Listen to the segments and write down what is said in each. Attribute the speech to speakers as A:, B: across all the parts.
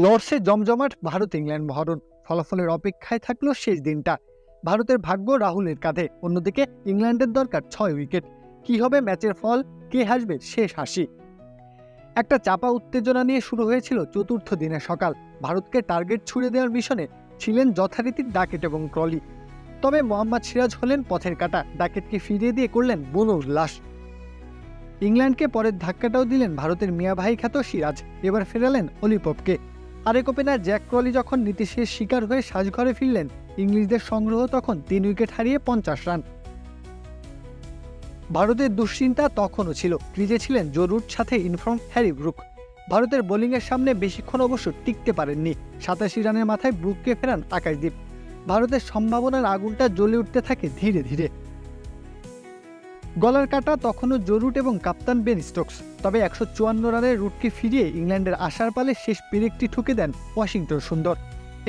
A: লর্ডসে জমজমাট ভারত ইংল্যান্ড মহরণ। ফলাফলের অপেক্ষায় থাকল শেষ দিনটা। ভারতের ভাগ্য রাহুলের কাঁধে। অন্যদিকে ইংল্যান্ডের দরকার ছয় উইকেট। কি হবে ম্যাচের ফল? কে হাসবে? শেষ হাসি। একটা চাপা উত্তেজনা নিয়ে শুরু হয়েছিল চতুর্থ দিনের সকাল। ভারতকে টার্গেট ছুড়ে দেওয়ার মিশনে ছিলেন যথারীতি ডাকেট এবং ক্রলি। তবে মোহাম্মদ সিরাজ হলেন পথের কাটা। ডাকেটকে ফিরিয়ে দিয়ে করলেন বনু উল্লাস। ইংল্যান্ডকে পরের ধাক্কাটাও দিলেন ভারতের মিয়াভাই খ্যাত সিরাজ। এবার ফেরালেন অলিপপকে। আরেক ওপেনার জ্যাক ক্রলি যখন নীতিশের শিকার হয়ে সাজঘরে ফিরলেন, ইংলিশদের সংগ্রহ তখন তিন উইকেট হারিয়ে পঞ্চাশ রান। ভারতের দুশ্চিন্তা তখনও ছিল। ক্রিজে ছিলেন জরুর সাথে ইনফর্ম হ্যারি ব্রুক। ভারতের বোলিংয়ের সামনে বেশিক্ষণ অবশ্য টিকতে পারেননি। সাতাশি রানের মাথায় ব্রুককে ফেরান আকাশদীপ। ভারতের সম্ভাবনার আগুনটা জ্বলে উঠতে থাকে ধীরে ধীরে। গলার কাটা তখনও জরুট এবং কাপ্তান বেন স্টোকস। তবে একশো চুয়ান্ন রানের রুটকে ফিরিয়ে ইংল্যান্ডের আশার পালে শেষ পেরেকটি ঠুকে দেন ওয়াশিংটন সুন্দর।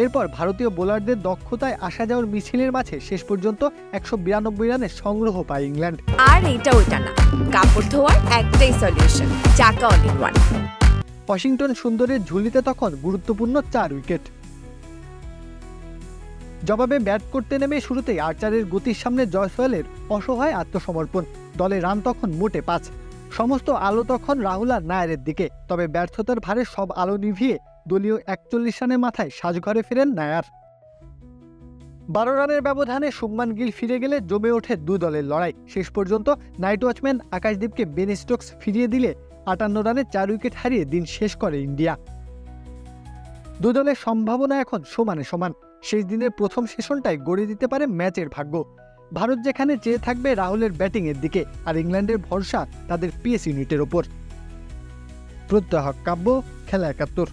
A: এরপর ভারতীয় বোলারদের দক্ষতায় আসা যাওয়ার মিছিলের মাঝে শেষ পর্যন্ত একশো বিরানব্বই রানের সংগ্রহ পায় ইংল্যান্ড।
B: আর এটা ওইটা না। কাপড় ধোয়ার একটাই সলিউশন চাকা অল ইন ওয়ান
A: ওয়াশিংটন সুন্দরের ঝুলিতে তখন গুরুত্বপূর্ণ চার উইকেট। জবাবে ব্যাট করতে নেমে শুরুতেই আর্চারের গতির সামনে জয়সওয়ালের অসহায় আত্মসমর্পণ। দলে রান তখন মোটে পাঁচ। সমস্ত আলো তখন রাহুল আর নায়ারের দিকে। তবে ব্যর্থতার ভারে সব আলো নিভিয়ে দলীয় একচল্লিশ রানের মাথায় সাজঘরে ফেরেন নায়ার। বারো রানের ব্যবধানে শুভমান গিল ফিরে গেলে জমে ওঠে দু দলের লড়াই। শেষ পর্যন্ত নাইট ওয়াচম্যান আকাশদীপকে বেন স্টোকস ফিরিয়ে দিলে আটান্ন রানে চার উইকেট হারিয়ে দিন শেষ করে ইন্ডিয়া। দু দলের সম্ভাবনা এখন সমানে সমান। শেষ দিনের প্রথম সেশনটাই গড়ে দিতে পারে ম্যাচের ভাগ্য। ভারত যেখানে চেয়ে থাকবে রাহুলের ব্যাটিংয়ের দিকে, আর ইংল্যান্ডের ভরসা তাদের পিএস ইউনিটের ওপর। প্রত্যহ কাব্য, খেলা একাত্তর।